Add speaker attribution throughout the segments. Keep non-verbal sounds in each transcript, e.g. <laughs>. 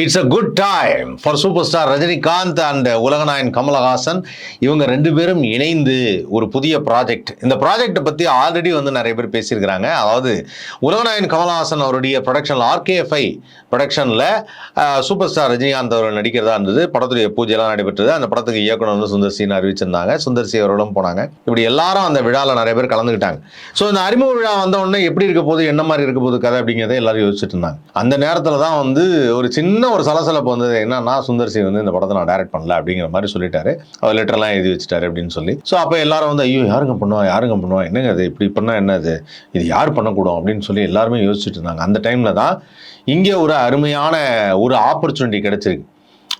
Speaker 1: It's a good time for super star Rajinikanth and உலகநாயன் Kamal Haasan. இவங்க ரெண்டு பேரும் இணைந்து ஒரு புதிய ப்ராஜெக்ட் இந்த ப்ராஜெக்டை பற்றி ஆல்ரெடி வந்து நிறைய பேர் பேசியிருக்கிறாங்க. அதாவது உலகநாயன் கமலஹாசன் அவருடைய ப்ரொடக்ஷன் ஆர்கேஎஃப்ஐ ப்ரொடக்ஷனில் சூப்பர் ஸ்டார் ரஜினிகாந்த் அவர்கள் நடிக்கிறதா இருந்தது. படத்துடைய பூஜையெல்லாம் நடைபெற்றது. அந்த படத்துக்கு இயக்குனர் வந்து சுந்தர் சின்னு அறிவிச்சிருந்தாங்க. சுந்தர் சி அவர்களும் போனாங்க. இப்படி எல்லாரும் அந்த விழாவில் நிறைய பேர் கலந்துக்கிட்டாங்க. ஸோ இந்த அறிமுக விழா வந்த உடனே எப்படி இருக்க போகுது என்ன மாதிரி இருக்க போது கதை அப்படிங்கிறத எல்லாரும் யோசிச்சுட்டு இருந்தாங்க. அந்த நேரத்தில் தான் வந்து ஒரு சின்ன ஒரு சலசலப்பு வந்தது என்னன்னா சுந்தர் சி வந்து இந்த படத்தை நான் டைரக்ட் பண்ணல அப்படிங்கிற மாதிரி சொல்லிட்டாரு. அவர் லெட்டர்லாம் எழுதி வச்சுட்டாரு அப்படின்னு சொல்லி. ஸோ அப்போ எல்லாரும் வந்து ஐயோ யாருங்க பண்ணுவா? யாருங்க பண்ணுவா? என்னங்க அது? இப்படி பண்ணால் என்ன அது? இது யார் பண்ணக்கூடும்? அப்படின்னு சொல்லி எல்லாருமே யோசிச்சுட்டு இருந்தாங்க. அந்த டைமில் தான் இங்கே ஒரு அருமையான ஒரு ஆப்பர்ச்சுனிட்டி கிடைச்சிருக்கு.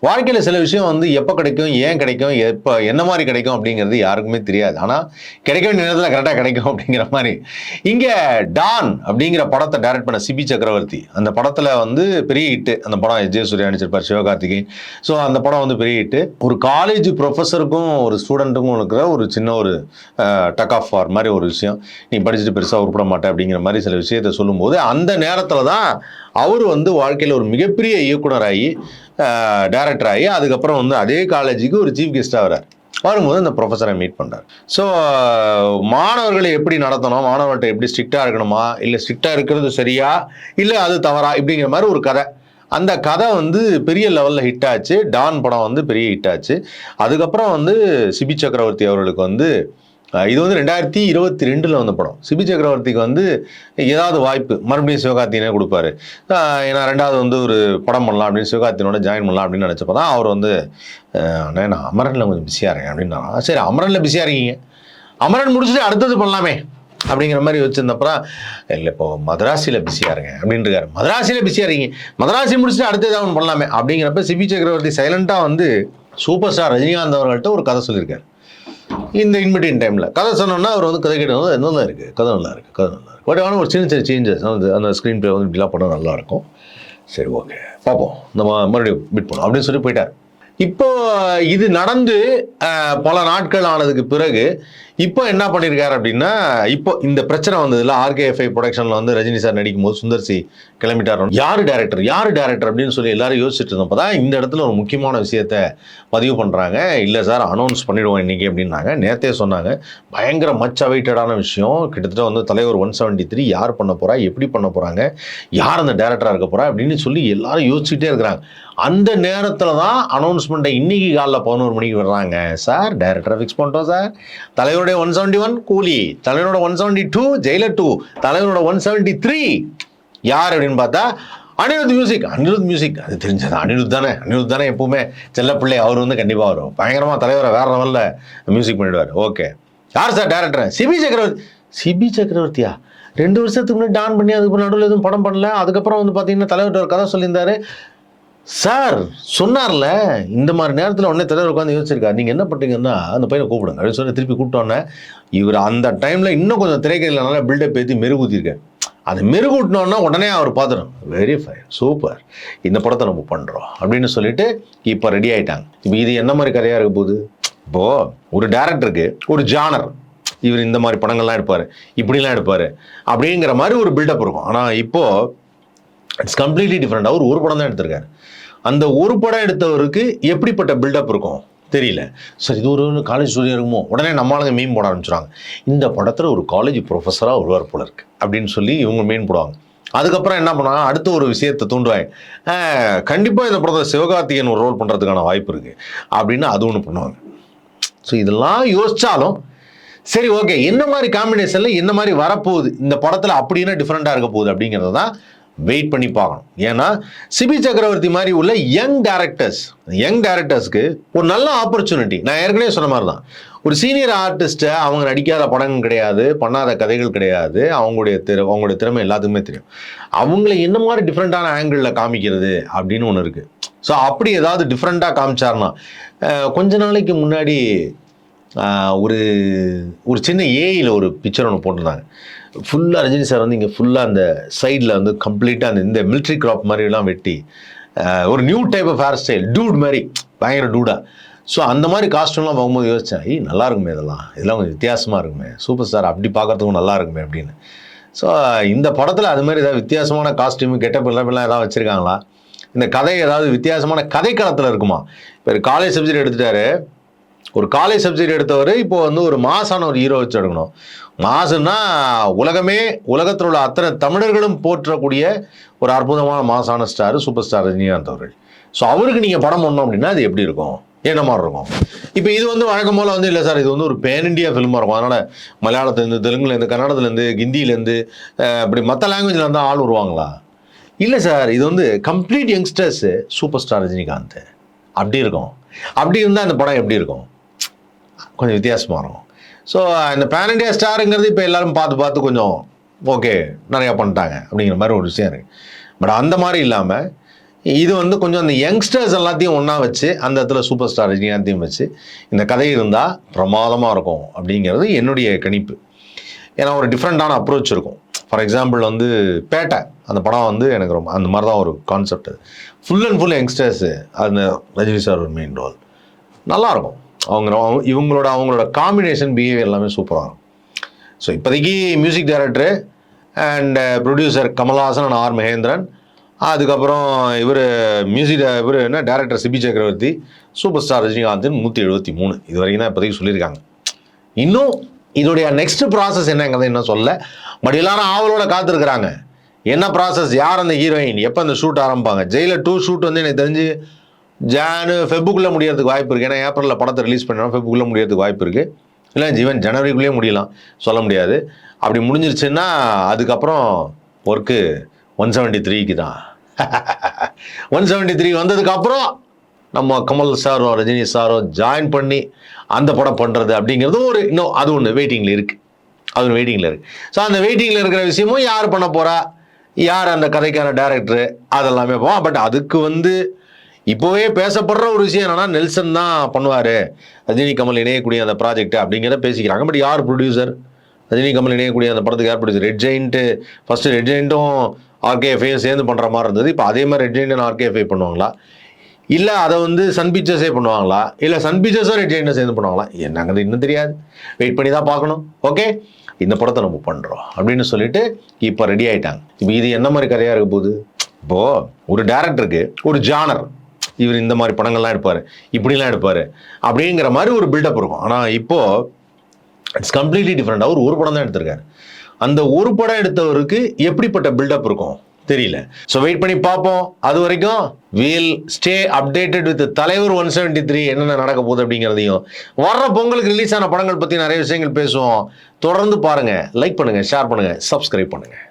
Speaker 1: வாழ்க்கையில் சில விஷயம் வந்து எப்போ கிடைக்கும் ஏன் கிடைக்கும் எப்போ என்ன மாதிரி கிடைக்கும் அப்படிங்கிறது யாருக்குமே தெரியாது. ஆனால் கிடைக்க வேண்டிய நேரத்தில் கரெக்டாக கிடைக்கும் அப்படிங்கிற மாதிரி. இங்கே டான் அப்படிங்கிற படத்தை டைரக்ட் பண்ண சிபி சக்கரவர்த்தி. அந்த படத்தில் வந்து பெரிய ஹிட்டு அந்த படம் எஸ். ஜே சூர்யா நடிச்சிருப்பார் சிவகார்த்திகேயன். ஸோ அந்த படம் வந்து பெரிய ஹிட்டு ஒரு காலேஜ் ப்ரொஃபஸருக்கும் ஒரு ஸ்டூடெண்ட்டுக்கும் இருக்கிற ஒரு சின்ன ஒரு டக் ஆஃப் ஃபார் மாதிரி ஒரு விஷயம். நீ படிச்சுட்டு பெருசாக உருப்பட மாட்டேன் அப்படிங்கிற மாதிரி சில விஷயத்தை சொல்லும்போது அந்த நேரத்தில் தான் அவர் வந்து வாழ்க்கையில் ஒரு மிகப்பெரிய இயக்குனராகி டேரக்டர் ஆகி அதுக்கப்புறம் வந்து அதே காலேஜுக்கு ஒரு சீஃப் கெஸ்ட்டாக வரார் வரும்போது அந்த ப்ரொஃபஸரை மீட் பண்ணுறார் ஸோ மாணவர்களை எப்படி நடத்தணும்? மாணவர்கள்ட்ட எப்படி ஸ்ட்ரிக்டாக இருக்கணுமா? இல்லை ஸ்ட்ரிக்டாக இருக்கிறது சரியா? இல்லை அது தவறா? இப்படிங்கிற மாதிரி ஒரு கதை. அந்த கதை வந்து பெரிய லெவலில் ஹிட் ஆச்சு. டான் படம் வந்து பெரிய ஹிட் ஆச்சு. அதுக்கப்புறம் வந்து சிபி சக்கரவர்த்தி அவர்களுக்கு வந்து இது வந்து ரெண்டாயிரத்தி இருபத்தி ரெண்டில் வந்த படம். சிபி சக்கரவர்த்திக்கு வந்து ஏதாவது வாய்ப்பு மறுபடியும் சிவகார்த்தினே கொடுப்பாரு. ஏன்னா ரெண்டாவது வந்து ஒரு படம் பண்ணலாம் அப்படின்னு சிவகார்த்தினோட ஜாயின் பண்ணலாம் அப்படின்னு நினச்சப்போ தான் அவர் வந்து அண்ணே நான் அமரனில் கொஞ்சம் பிஸியாக இருக்கேன் அப்படின்னா சரி அமரனில் பிஸியாக இருக்கீங்க. அமரன் முடிச்சுட்டு அடுத்தது பண்ணலாமே. அப்படிங்கிற மாதிரி வச்சுருந்தப்பறம் இல்லை இப்போ மதராசியில் பிஸியாக இருக்கேன். அப்படின்னு இருக்காரு மதராசியில் பிஸியாக இருக்கீங்க. மதராசி முடிச்சுட்டு அடுத்து ஏதாவது பண்ணலாமே. அப்படிங்கிறப்ப சிபி சக்கரவர்த்தி சைலண்ட்டாக வந்து சூப்பர் ஸ்டார் ரஜினிகாந்த் அவர்கள்ட்ட ஒரு கதை சொல்லியிருக்காரு. இந்த இன்பிட்வீன் டைமில் கதை சொன்னோம்னா அவர் வந்து கதை கேட்டது என்ன இருக்குது கதை நல்லா இருக்குது கதை நல்லா இருக்குது பட் ஆனால் ஒரு சின்ன சின்ன சேஞ்சஸ் வந்து அந்த ஸ்க்ரீன் ப்ளே வந்து இப்படிலாம் பண்ணால் நல்லாயிருக்கும் சரி ஓகே பார்ப்போம். நம்ம மறுபடியும் பிட் பண்ணோம் அப்படின்னு சொல்லி போயிட்டார். இப்போ இது நடந்து பல நாட்கள் ஆனதுக்கு பிறகு இப்போ என்ன பண்ணியிருக்காரு அப்படின்னா இப்போ இந்த பிரச்சனை வந்ததுல ஆர்கேஎஃப்ஐ ப்ரொடக்ஷனில் வந்து ரஜினி சார் நடிக்கும் போது சுந்தர் சி கிளம்பிட்டார். யார் டேரக்டர் யார் டேரக்டர் அப்படின்னு சொல்லி எல்லாரும் யோசிச்சுட்டு இருந்தப்போ தான் இந்த இடத்துல ஒரு முக்கியமான விஷயத்த பதிவு பண்ணுறாங்க இல்லை சார் அனௌன்ஸ் பண்ணிடுவோம் இன்றைக்கி அப்படின்னாங்க. நேரத்தே சொன்னாங்க. பயங்கர மச் அவைட்டடான விஷயம். கிட்டத்தட்ட வந்து தலைவர் ஒன் செவன்ட்டி த்ரீ யார் பண்ண போகிறா எப்படி பண்ண போகிறாங்க யார் அந்த டேரக்டராக இருக்க போகிறா அப்படின்னு சொல்லி எல்லாரும் யோசிச்சுட்டே இருக்கிறாங்க. அந்த நேரத்தில் தான் அனௌன்ஸ்மெண்ட்டை இன்றைக்கி காலைல பதினோரு மணிக்கு வர்றாங்க சார் டேரக்டரை ஃபிக்ஸ் பண்ணிட்டோம் சார். தலைவர் தலைவனுடைய ஒன் செவன்ட்டி ஒன் கூலி தலைவரோட one seventy two Jailer two தலைவனோட one seventy three யார் அப்படின்னு பார்த்தா அனிருத் மியூசிக் அனிருத் மியூசிக் அது தெரிஞ்சது. அனிருத் தானே. அனிருத் தானே எப்பவுமே செல்ல பிள்ளை அவர் வந்து கண்டிப்பாக வரும். பயங்கரமாக தலைவரை வேற லெவலில் மியூசிக் பண்ணிடுவார். ஓகே யார் சார் டேரக்டர் சிபி சக்கரவர்த்தி. சிபி சக்கரவர்த்தியா? ரெண்டு வருஷத்துக்கு முன்னாடி டான் பண்ணி அதுக்கு நடுவில் எதுவும் படம் பண்ணல. அதுக்கப்புறம் வந்து பார்த்தீங்கன்னா தலைவர்கிட்ட ஒரு கதை சொல்லியிருந்தாரு. சார் சொன்னார்ல இந்த மாதிரி நேரத்தில் உடனே தலைவர் உட்காந்து யோசிச்சிருக்காரு. நீங்கள் என்ன பண்ணுறீங்கன்னா அந்த பையனை கூப்பிடுங்க. அப்படின்னு சொல்லி திருப்பி கூப்பிட்டோன்னே இவர் அந்த டைமில் இன்னும் கொஞ்சம் திரைக்கதையில் நல்லா பில்டப் ஏற்றி மெருகூத்திருக்கேன் அது மெருகூட்டினோன்னா உடனே அவர் பார்த்துடும் வெரி ஃபைன் சூப்பர் இந்த படத்தை நம்ம பண்ணுறோம் அப்படின்னு சொல்லிட்டு இப்போ ரெடி ஆகிட்டாங்க இப்போ இது என்ன மாதிரி கதையாக இருக்க போகுது? இப்போது ஒரு டேரக்டருக்கு ஒரு ஜானர் இவர் இந்த மாதிரி படங்கள்லாம் எடுப்பார் இப்படிலாம் எடுப்பார் அப்படிங்கிற மாதிரி ஒரு பில்டப் இருக்கும். ஆனால் இப்போது இட்ஸ் கம்ப்ளீட்லி டிஃப்ரெண்ட் அவர் ஒரு படம் தான் எடுத்திருக்காரு. அந்த ஒரு படம் எடுத்தவருக்கு எப்படிப்பட்ட பில்டப் இருக்கும் தெரியல. சார் இது ஒரு காலேஜ் ஸ்டூடியோ இருக்குமோ உடனே நம்மளுங்க மீன் போட ஆரம்பிச்சுறாங்க இந்த படத்தில் ஒரு காலேஜ் ப்ரொஃபஸராக வருவார் போல இருக்கு அப்படின்னு சொல்லி இவங்க மீன் போடுவாங்க. அதுக்கப்புறம் என்ன பண்ணுவாங்க? அடுத்த ஒரு விஷயத்தை தூண்டுவாங்க. கண்டிப்பாக இந்த படத்தில் சிவகார்த்திகேயன் ஒரு ரோல் பண்ணுறதுக்கான வாய்ப்பு இருக்குது அப்படின்னு அது ஒன்று பண்ணுவாங்க. ஸோ இதெல்லாம் யோசித்தாலும் சரி ஓகே என்ன மாதிரி காம்பினேஷனில் என்ன மாதிரி வரப்போகுது இந்த படத்தில் அப்படின்னா டிஃப்ரெண்ட்டாக இருக்க போகுது அப்படிங்கிறது தான் வெயிட் பண்ணி பார்க்கணும். ஏன்னா சிபி சக்கரவர்த்தி மாதிரி உள்ள யங் டேரக்டர்ஸ் யங் டேரக்டர்ஸ்க்கு ஒரு நல்ல ஆப்பர்ச்சுனிட்டி நான் ஏற்கனவே சொன்ன மாதிரி தான் ஒரு சீனியர் ஆர்டிஸ்ட்டை அவங்க நடிக்காத படங்கள் கிடையாது பண்ணாத கதைகள் கிடையாது. அவங்களுடைய திற அவங்களுடைய திறமை எல்லாத்துக்குமே தெரியும். அவங்கள என்ன மாதிரி டிஃப்ரெண்ட்டான ஆங்கிளில் காமிக்கிறது அப்படின்னு ஒன்று இருக்குது ஸோ அப்படி ஏதாவது டிஃப்ரெண்ட்டாக காமிச்சாருன்னா கொஞ்ச நாளைக்கு முன்னாடி ஒரு ஒரு சின்ன ஏஐயில் ஒரு பிக்சர் ஒன்று போட்டிருந்தாங்க. ஃபுல்லாக ரஜினி சார் வந்து இங்கே ஃபுல்லாக அந்த சைடில் வந்து கம்ப்ளீட்டாக அந்த இந்த மிலிட்ரி கிராப் மாதிரிலாம் வெட்டி ஒரு new type of hair style dude மாதிரி பயங்கர டூடா ஸோ அந்த மாதிரி காஸ்ட்யூம்லாம் பார்க்கும்போது யோசித்தேன் ஐய் நல்லா இருக்குமே இதெல்லாம். இதெல்லாம் கொஞ்சம் வித்தியாசமாக இருக்குமே. சூப்பர் ஸ்டார் அப்படி பார்க்கறதுக்கும் நல்லா இருக்குமே அப்படின்னு. ஸோ இந்த படத்தில் அது மாதிரி ஏதாவது வித்தியாசமான காஸ்ட்யூம் கெட்டப் எல்லாம் எல்லாம் ஏதாவது வச்சுருக்காங்களா? இந்த கதை ஏதாவது வித்தியாசமான கதைக்களத்தில் இருக்குமா? இப்போ காலேஜ் சப்ஜெக்ட் எடுத்துட்டாரு. ஒரு காலேஜ் சப்ஜெக்ட் எடுத்தவர் இப்போ வந்து ஒரு மாசான ஒரு ஹீரோ வச்சு எடுக்கணும். மாசுன்னா உலகமே உலகத்தில் உள்ள அத்தனை தமிழர்களும் போற்றக்கூடிய ஒரு அற்புதமான மாசான ஸ்டார் சூப்பர் ஸ்டார் ரஜினிகாந்த் அவர்கள் ஸோ அவருக்கு நீங்கள் படம் பண்ணோம் அப்படின்னா அது எப்படி இருக்கும்? என்ன மாதிரி இருக்கும்? இப்போ இது வந்து வழக்கம் போல் வந்து இல்லை சார் இது வந்து ஒரு பேன் இண்டியா ஃபிலிமாக இருக்கும். அதனால் மலையாளத்துலேருந்து தெலுங்குலேருந்து கன்னடத்துலேருந்து ஹிந்திலேருந்து இப்படி மற்ற லாங்குவேஜில் இருந்தால் ஆள் வருவாங்களா? இல்லை சார் இது வந்து complete youngsters super star Rajinikanth. அப்படி இருக்கும். அப்படி இருந்தால் அந்த படம் எப்படி இருக்கும்? கொஞ்சம் வித்தியாசமாக இருக்கும். ஸோ இந்த பேன் இண்டியா ஸ்டாருங்கிறது இப்போ எல்லாரும் பார்த்து பார்த்து கொஞ்சம் ஓகே நிறையா பண்ணிட்டாங்க அப்படிங்கிற மாதிரி ஒரு விஷயம் இருக்குது பட் அந்த மாதிரி இல்லாமல் இது வந்து கொஞ்சம் அந்த யங்ஸ்டர்ஸ் எல்லாத்தையும் ஒன்றா வச்சு அந்த இடத்துல சூப்பர் ஸ்டார் ரஜினிகாந்தையும் வச்சு இந்த கதை இருந்தால் பிரமாதமாக இருக்கும் அப்படிங்கிறது என்னுடைய கணிப்பு. ஏன்னா ஒரு டிஃப்ரெண்ட்டான அப்ரோச் இருக்கும். ஃபார் எக்ஸாம்பிள் வந்து பேட்டை அந்த படம் வந்து எனக்கு ரொம்ப அந்த மாதிரி தான் ஒரு concept full and full youngsters அந்த ரஜினி சார் ஒரு மெயின் ரோல் நல்லாயிருக்கும் அவங்க இவங்களோட அவங்களோட காம்பினேஷன் பிஹேவியர் எல்லாமே சூப்பராக இருக்கும். ஸோ இப்போதைக்கு music director and producer Kamal Haasan and R Mahendran அதுக்கப்புறம் இவர் மியூசிக் இவர் என்ன director Sibi Chakravarthy super star Rajinikanth நூற்றி எழுபத்தி மூணு. இது வரைக்கும் தான் இப்போதைக்கு சொல்லியிருக்காங்க. இன்னும் இதோடைய நெக்ஸ்ட் ப்ராசஸ் என்னங்கிறத இன்னும் சொல்ல பட் எல்லாரும் ஆவலோட காத்திருக்கிறாங்க. என்ன ப்ராசஸ் யார் அந்த ஹீரோயின் எப்போ அந்த ஷூட் ஆரம்பிப்பாங்க? ஜெயிலில் டூ ஷூட் வந்து எனக்கு தெரிஞ்சு ஜானு ஃபெப்புக்குள்ளே முடியறதுக்கு வாய்ப்பு இருக்குது ஏன்னா ஏப்ரலில் படத்தை ரிலீஸ் பண்ணோம் ஃபெப்புக்குள்ளே முடியறதுக்கு வாய்ப்பு இருக்குது இல்லை ஜீவன் ஜனவரிக்குள்ளேயே முடியலாம். சொல்ல முடியாது. அப்படி முடிஞ்சிருச்சுன்னா அதுக்கப்புறம் ஒர்க்கு ஒன் செவன்ட்டி த்ரீக்கு தான். <laughs> ஒன் செவன்ட்டி த்ரீ வந்ததுக்கப்புறம் நம்ம கமல் சாரோ ரஜினி சாரோ ஜாயின் பண்ணி அந்த படம் பண்ணுறது அப்படிங்கிறது ஒரு இன்னும் அது ஒன்று வெயிட்டிங்கில் இருக்குது அது ஒரு வெயிட்டிங்கில் இருக்குது ஸோ அந்த வெயிட்டிங்கில் இருக்கிற விஷயமும் யார் பண்ண போகிறா யார் அந்த கதைக்கான டேரக்டரு அதெல்லாமே போவோம் பட் அதுக்கு வந்து இப்போவே பேசப்படுற ஒரு விஷயம் என்னன்னா நெல்சன் தான் பண்ணுவார். ரஜினி கமல் இணையக்கூடிய அந்த ப்ராஜெக்ட் அப்படிங்கிறத பேசிக்கிறாங்க. பட் யார் ப்ரொடியூசர் ரஜினி கமல் இணையக்கூடிய அந்த படத்துக்கு யார் producer red giant first red ஜெயின்ட்டும் ஆர்கேஎஃப்ஐயும் சேர்ந்து பண்ணுற மாதிரி இருந்தது. இப்போ அதே மாதிரி ரெட் ஜெயின்ட் ஆர்கேஎஃப்ஐ பண்ணுவாங்களா? இல்லை அதை வந்து சன் பிக்சர்ஸே பண்ணுவாங்களா? இல்லை சன் பிக்சர்ஸும் ரெட் ஜெயின்ட்டை சேர்ந்து பண்ணுவாங்களா? என்னங்கிறது இன்னும் தெரியாது. வெயிட் பண்ணி தான் பார்க்கணும். ஓகே இந்த படத்தை நம்ம பண்ணுறோம் அப்படின்னு சொல்லிட்டு இப்போ ரெடி ஆகிட்டாங்க இப்போ இது என்ன மாதிரி கதையாக இருக்க போகுது? இப்போது ஒரு டேரக்டருக்கு ஒரு ஜானர் இவர் இந்த மாதிரி படங்கள்லாம் எடுப்பார் இப்படிலாம் எடுப்பார் அப்படிங்கிற மாதிரி ஒரு பில்டப் இருக்கும். ஆனால் இப்போது இட்ஸ் கம்ப்ளீட்லி டிஃப்ரெண்ட் அவர் ஒரு படம் தான் எடுத்திருக்காரு. அந்த ஒரு படம் எடுத்தவருக்கு எப்படிப்பட்ட பில்டப் இருக்கும் தெரியல. ஸோ வெயிட் பண்ணி பார்ப்போம். அது வரைக்கும் வீல் ஸ்டே அப்டேட்டட் வித் தலைவர் ஒன் செவன்டி த்ரீ என்னென்ன நடக்க போகுது அப்படிங்கிறதையும். வர்ற பொங்கலுக்கு ரிலீஸ் ஆன படங்கள் பற்றி நிறைய விஷயங்கள் பேசுவோம். தொடர்ந்து பாருங்கள் லைக் பண்ணுங்கள் ஷேர் பண்ணுங்கள் சப்ஸ்கிரைப் பண்ணுங்கள்